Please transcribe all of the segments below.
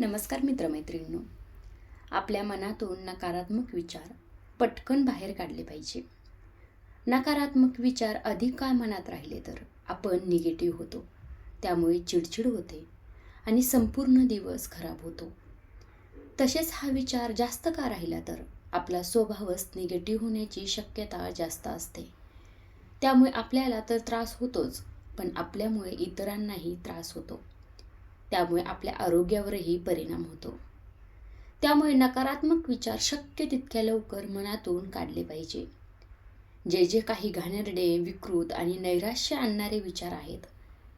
नमस्कार मित्रमैत्रिणींनो. आपल्या मनातून नकारात्मक विचार पटकन बाहेर काढले पाहिजे. नकारात्मक विचार अधिक काळ मनात राहिले तर आपण निगेटिव्ह होतो. त्यामुळे चिडचिड होते आणि संपूर्ण दिवस खराब होतो. तसेच हा विचार जास्त का राहिला तर आपला स्वभावच निगेटिव्ह होण्याची शक्यता जास्त असते. त्यामुळे आपल्याला तर त्रास होतोच पण आपल्यामुळे इतरांनाही त्रास होतो. त्यामुळे आपल्या आरोग्यावरही परिणाम होतो. त्यामुळे नकारात्मक विचार शक्य तितक्या लवकर मनातून काढले पाहिजे. जे जे काही घाणेरडे विकृत आणि नैराश्य आणणारे विचार आहेत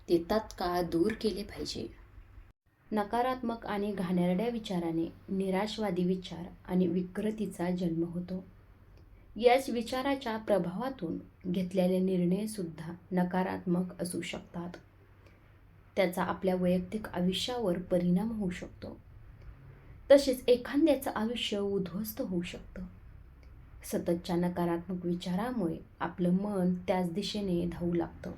ते तात्काळ दूर केले पाहिजे. नकारात्मक आणि घाणेरड्या विचाराने निराशवादी विचार आणि विकृतीचा जन्म होतो. याच विचाराच्या प्रभावातून घेतलेले निर्णयसुद्धा नकारात्मक असू शकतात. त्याचा आपल्या वैयक्तिक आयुष्यावर परिणाम होऊ शकतो. तसेच एखाद्याचं आयुष्य उद्ध्वस्त होऊ शकतं. सततच्या नकारात्मक विचारामुळे आपलं मन त्याच दिशेने धावू लागतं.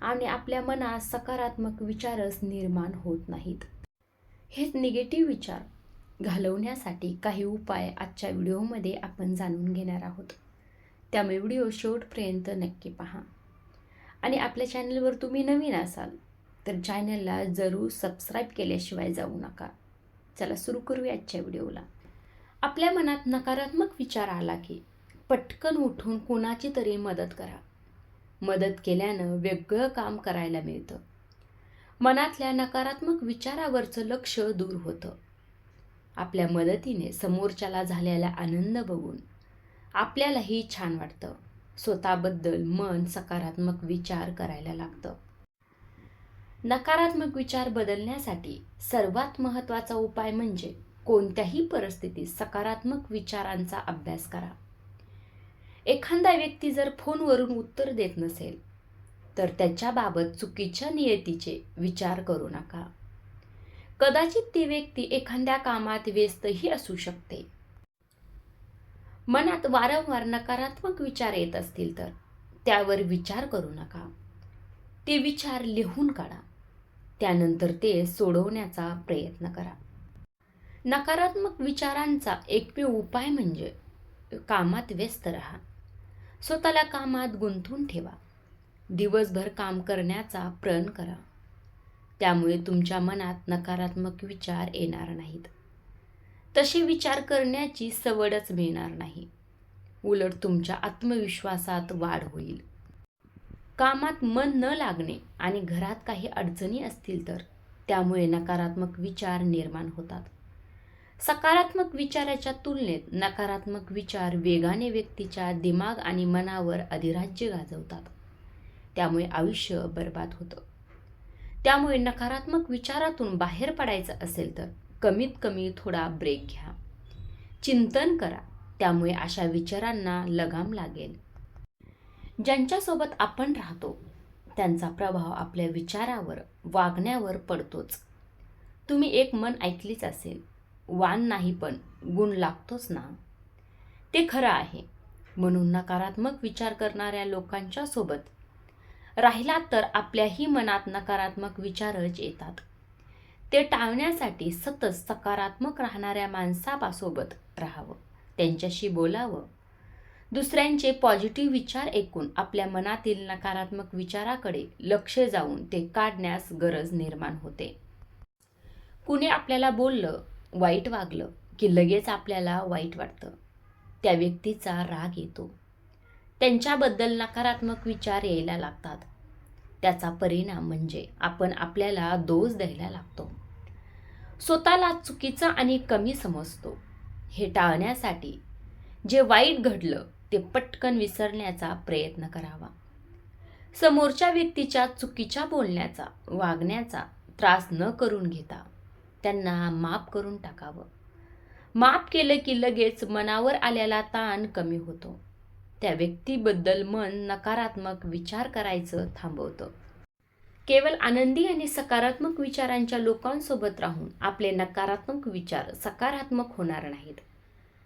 आणि आपल्या मनात सकारात्मक विचारच निर्माण होत नाहीत. हेच निगेटिव्ह विचार घालवण्यासाठी काही उपाय आजच्या व्हिडिओमध्ये आपण जाणून घेणार आहोत. त्यामुळे व्हिडिओ शेवटपर्यंत नक्की पहा. आणि आपल्या चॅनलवर तुम्ही नवीन असाल तर चॅनलला जरूर सबस्क्राईब केल्याशिवाय जाऊ नका. चला सुरू करूया आजच्या व्हिडिओला आपल्या मनात नकारात्मक विचार आला की पटकन उठून कुणाची तरी मदत करा. मदत केल्यानं वेगळं काम करायला मिळतं. मनातल्या नकारात्मक विचारावरचं लक्ष दूर होतं. आपल्या मदतीने समोरच्याला झालेला आनंद बघून आपल्यालाही छान वाटतं. स्वतःबद्दल मन सकारात्मक विचार करायला लागतं. नकारात्मक विचार बदलण्यासाठी सर्वात महत्त्वाचा उपाय म्हणजे कोणत्याही परिस्थितीत सकारात्मक विचारांचा अभ्यास करा. एखादा व्यक्ती जर फोनवरून उत्तर देत नसेल तर त्याच्याबाबत चुकीच्या नियतीचे विचार करू नका. कदाचित ती व्यक्ती एखाद्या कामात व्यस्तही असू शकते. मनात वारंवार नकारात्मक विचार येत असतील तर त्यावर विचार करू नका. ते विचार लिहून काढा. त्यानंतर ते सोडवण्याचा प्रयत्न करा. नकारात्मक विचारांचा एकमेव उपाय म्हणजे कामात व्यस्त राहा. स्वतःला कामात गुंतवून ठेवा. दिवसभर काम करण्याचा प्रण करा. त्यामुळे तुमच्या मनात नकारात्मक विचार येणार नाहीत. तसे विचार करण्याची सवडच मिळणार नाही. उलट तुमच्या आत्मविश्वासात वाढ होईल. कामात मन न लागणे आणि घरात काही अडचणी असतील तर त्यामुळे नकारात्मक विचार निर्माण होतात. सकारात्मक विचाराच्या तुलनेत नकारात्मक विचार वेगाने व्यक्तीच्या दिमाग आणि मनावर अधिराज्य गाजवतात. त्यामुळे आयुष्य बर्बाद होतं. त्यामुळे नकारात्मक विचारातून बाहेर पडायचं असेल तर कमीत कमी थोडा ब्रेक घ्या. चिंतन करा. त्यामुळे अशा विचारांना लगाम लागेल. ज्यांच्यासोबत आपण राहतो त्यांचा प्रभाव आपल्या विचारावर वागण्यावर पडतोच. तुम्ही एक मन ऐकलीच असेल वान नाही पण गुण लागतोच ना? ते खरं आहे. म्हणून नकारात्मक विचार करणाऱ्या लोकांच्या सोबत राहिलात तर आपल्याही मनात नकारात्मक विचारच येतात. ते टाळण्यासाठी सतत सकारात्मक राहणाऱ्या माणसापासोबत राहावं त्यांच्याशी बोलावं दुसऱ्यांचे पॉझिटिव्ह विचार ऐकून आपल्या मनातील नकारात्मक विचाराकडे लक्ष जाऊन ते काढण्यास गरज निर्माण होते. कुणी आपल्याला बोललं वाईट वागलं की लगेच आपल्याला वाईट वाटतं. त्या व्यक्तीचा राग येतो. त्यांच्याबद्दल नकारात्मक विचार यायला लागतात. त्याचा परिणाम म्हणजे आपण आपल्याला दोष द्यायला लागतो. स्वतःला चुकीचं आणि कमी समजतो. हे टाळण्यासाठी जे वाईट घडलं ते पटकन विसरण्याचा प्रयत्न करावा. समोरच्या व्यक्तीच्या चुकीच्या बोलण्याचा वागण्याचा त्रास न करून घेता त्यांना माफ करून टाकावं. माफ केलं की लगेच मनावर आलेला ताण कमी होतो. त्या व्यक्तीबद्दल मन नकारात्मक विचार करायचं थांबवतं. केवळ आनंदी आणि सकारात्मक विचारांच्या लोकांसोबत राहून आपले नकारात्मक विचार सकारात्मक होणार नाहीत.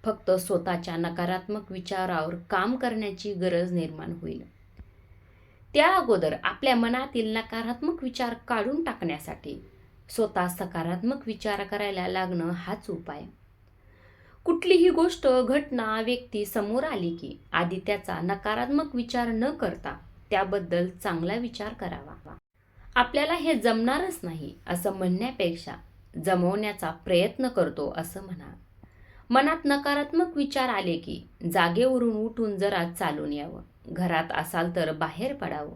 फक्त स्वतःच्या नकारात्मक विचारावर काम करण्याची गरज निर्माण होईल. त्या अगोदर आपल्या मनातील नकारात्मक विचार काढून टाकण्यासाठी स्वतः सकारात्मक विचार करायला लागणं हाच उपाय. कुठलीही गोष्ट घटना व्यक्ती समोर आली की आधी त्याचा नकारात्मक विचार न करता त्याबद्दल चांगला विचार करावा. आपल्याला हे जमणारच नाही असं म्हणण्यापेक्षा जमवण्याचा प्रयत्न करतो असं म्हणा. मनात नकारात्मक विचार आले की जागेवरून उठून जरा चालून यावं. घरात असाल तर बाहेर पडावं.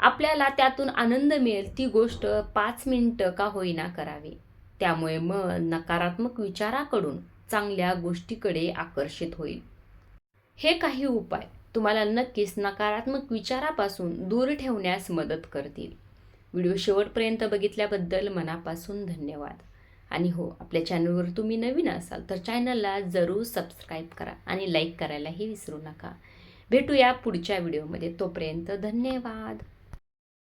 आपल्याला त्यातून आनंद मिळेल ती गोष्ट पाच मिनटं का होईना करावी. त्यामुळे मन नकारात्मक विचाराकडून चांगल्या गोष्टीकडे आकर्षित होईल. हे काही उपाय तुम्हाला नक्कीच नकारात्मक विचारापासून दूर ठेवण्यास मदत करतील. व्हिडिओ शेवटपर्यंत बघितल्याबद्दल मनापासून धन्यवाद. आणि हो आपल्या चॅनलवर तुम्ही नवीन असाल तर चॅनलला जरूर सबस्क्राईब करा आणि लाईक करायलाही विसरू नका. भेटूया पुढच्या व्हिडिओमध्ये तोपर्यंत धन्यवाद.